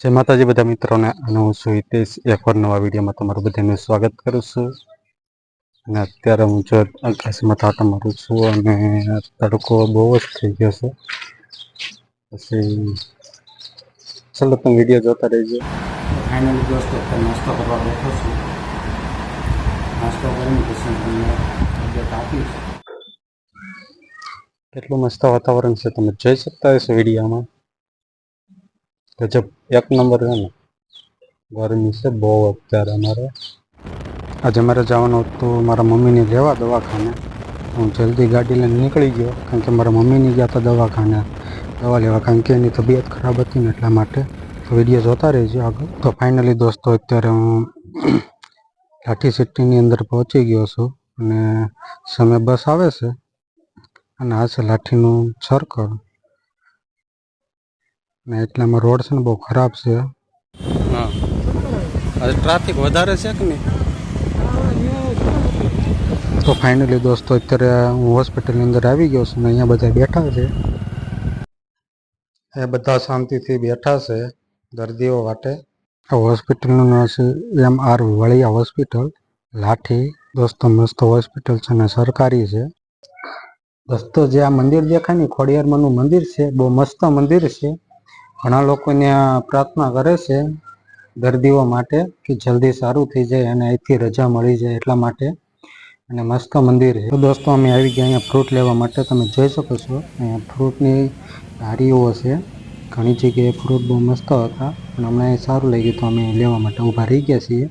જય માતાજી બધા મિત્રોને અને હું છું હિતેશ એક વાર નવા વિડીયોમાં તમારું બધાનું સ્વાગત કરું છું. અને અત્યારે હું જો આકાશમાં ટાટા મારું છું અને તડકો બહુ જ થઈ ગયો છે. પછી ચાલો તમે વીડિયો જોતા રહેજો. ફાઇનલી દોસ્તો અત્યારે નાસ્તો કરવા બેઠો છું. નાસ્તો કરીને પછી તમને અપડેટ આપીશ. કેટલું મસ્ત વાતાવરણ છે તમે જોઈ શકતા હશો વિડીયોમાં. ગજબ. એક નંબર છે ને. ગરમી છે બહુ અત્યારે અમારે. આજે મારે જવાનું હતું. મારા મમ્મીને લેવા દવાખાને. હું જલ્દી ગાડી લઈને નીકળી ગયો. કારણ કે મારા મમ્મીની ગયા હતા દવાખાને. દવા લેવા કારણ કે એની તબિયત ખરાબ હતી ને એટલા માટે. તો વીડિયો જોતા રહેજો આગળ. તો ફાઇનલી દોસ્તો, અત્યારે હું લાઠી સિટીની અંદર પહોંચી ગયો છું. અને સામે બસ આવે છે. અને આ છે લાઠીનું સર્કલ ને એટલામાં રોડ છે ને બહુ ખરાબ છે. હા. આજે ટ્રાફિક વધારે છે કે નહીં? તો ફાઇનલી દોસ્તો અત્યારે હું હોસ્પિટલની અંદર આવી ગયો છું ને અહીંયા બધા બેઠા છે. એ બધા શાંતિથી બેઠા છે દર્દીઓ માટે. આ હોસ્પિટલનું નામ છે એમ આર વળિયા હોસ્પિટલ લાઠી. દોસ્તો મસ્ત હોસ્પિટલ છે ને સરકારી છે. દોસ્તો જે આ મંદિર દેખાય ને ખોડિયારમાંનું મંદિર છે બહુ મસ્ત મંદિર છે. ઘણા લોકો ત્યાં પ્રાર્થના કરે છે દર્દીઓ માટે કે જલ્દી સારું થઈ જાય અને અહીંથી રજા મળી જાય એટલા માટે. અને મસ્ત મંદિર છે. દોસ્તો, અમે આવી ગયા અહીંયા ફ્રૂટ લેવા માટે. તમે જોઈ શકો છો, અહીંયા ફ્રૂટની ધારીઓ છે. ઘણી જગ્યાએ ફ્રૂટ બહુ મસ્ત હતા, પણ અમને અહીં સારું લાગ્યું તો અમે લેવા માટે ઊભા રહી ગયા છીએ.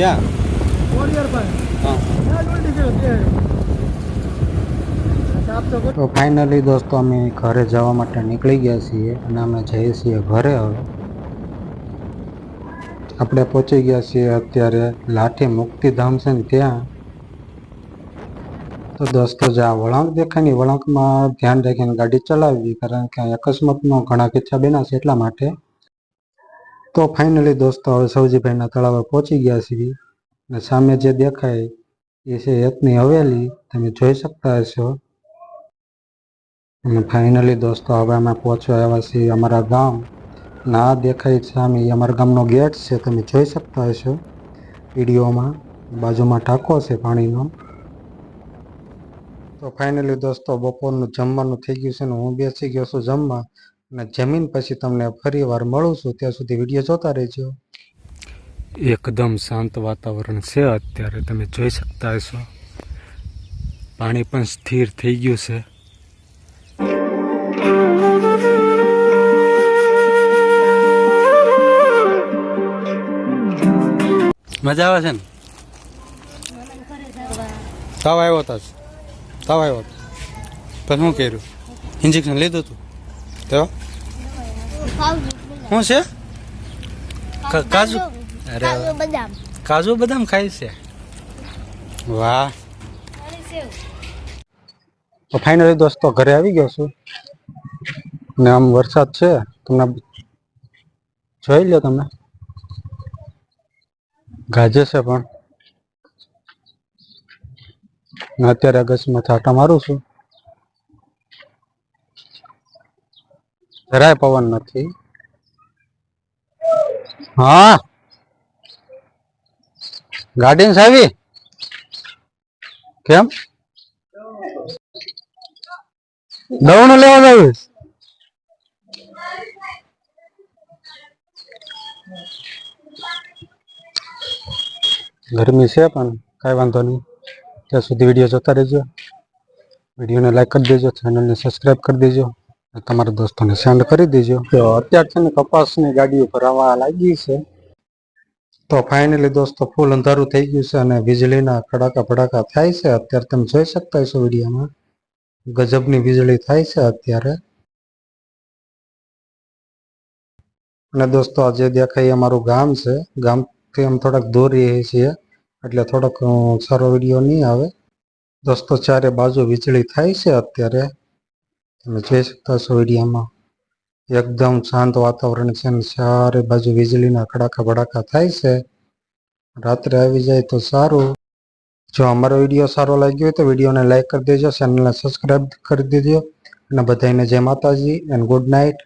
હા. તો ફાઇનલી દોસ્તો અમે ઘરે જવા માટે નીકળી ગયા છીએ અને અમે જઈએ છીએ ઘરે હવે. આપણે પહોંચી ગયા છીએ અત્યારે લાઠી મુક્તિધામ છે ને ત્યાં. તો દોસ્તો જે આ વળાંક દેખાય ને વળાંકમાં ધ્યાન રાખીને ગાડી ચલાવવી, કારણ કે અકસ્માતનો ઘણા કિસ્સા બન્યા છે એટલા માટે. તો ફાઇનલી દોસ્તો હવે સૌજીભાઈના તળાવે પહોંચી ગયા છીએ. અને સામે જે દેખાય એ છે એકની હવેલી. તમે જોઈ શકતા હશો. અને ફાઇનલી દોસ્તો, હવે અમે પહોંચવા આવ્યા છીએ અમારા ગામ. ના દેખાય સામે અમારા ગામનો ગેટ છે. તમે જોઈ શકતા હશો. વિડીયોમાં બાજુમાં ટાંકો છે પાણીનો. તો ફાઇનલી દોસ્તો, બપોરનું જમવાનું થઈ ગયું છે ને હું બેસી ગયો છું જમવા. અને જમીન પછી તમને ફરી વાર મળું છું. ત્યાં સુધી વીડિયો જોતા રહેજો. એકદમ શાંત વાતાવરણ છે. અત્યારે તમે જોઈ શકતા હશો. પાણી પણ સ્થિર થઈ ગયું છે. મજા આવે છે ને? તાવ આવ્યો હતા તાવ આવ્યો હતો પણ શું કર્યું? ઇન્જેક્શન લીધું હતું તો? શું છે? કાજુ? અરે કાજુ બદામ. કાજુ બદામ ખાય છે. વાહ. ફાઈનલી તો ફાઇનલી દોસ્તો ઘરે આવી ગયો છું. ને આમ વરસાદ છે તમને જોઈ લો તમે. ગાજે છે પણ. અત્યારે અગસ્ટમાં છાંટા મારું છું. જરાય પવન નથી. હા. ગાડી આવી કેમ દવણું લેવા જાવ ગરમી છે પણ કાંઈ વાંધો નહીં ત્યાં સુધી વીડિયો જોતા રહેજો વિડીયોને લાઈક કરી દેજો ચેનલને સબસ્ક્રાઈબ કરી દેજો અને તમારા દોસ્તોને સેન્ડ કરી દેજો તો અત્યારે છે ને કપાસની ગાડીઓ ભરાવા લાગી છે તો ફાઇનલી દોસ્તો ફૂલ અંધારું થઈ ગયું છે અને વીજળીના કડાકા ભડાકા થાય છે. અત્યારે તમે જોઈ શકતા હશો વિડીયોમાં. ગજબની વીજળી થાય છે અત્યારે. અને દોસ્તો આજે દેખાય અમારું ગામ છે. ગામથી અમે થોડાક દૂર રહીએ છીએ. એટલે થોડોક સારો વીડિયો નહીં આવે. દોસ્તો ચારે બાજુ વીજળી થાય છે અત્યારે. તમે જોઈ શકતા છો વિડીયોમાં. એકદમ શાંત વાતાવરણ છે અને ચારે બાજુ વીજળીના કડાકા ભડાકા થાય છે. રાત્રે આવી જાય તો સારું. જો અમારો વીડિયો સારો લાગ્યો હોય તો વિડીયોને લાઇક કરી દેજો ચેનલને સબસ્ક્રાઈબ કરી દેજો. અને બધાને જય માતાજી એન્ડ ગુડ નાઇટ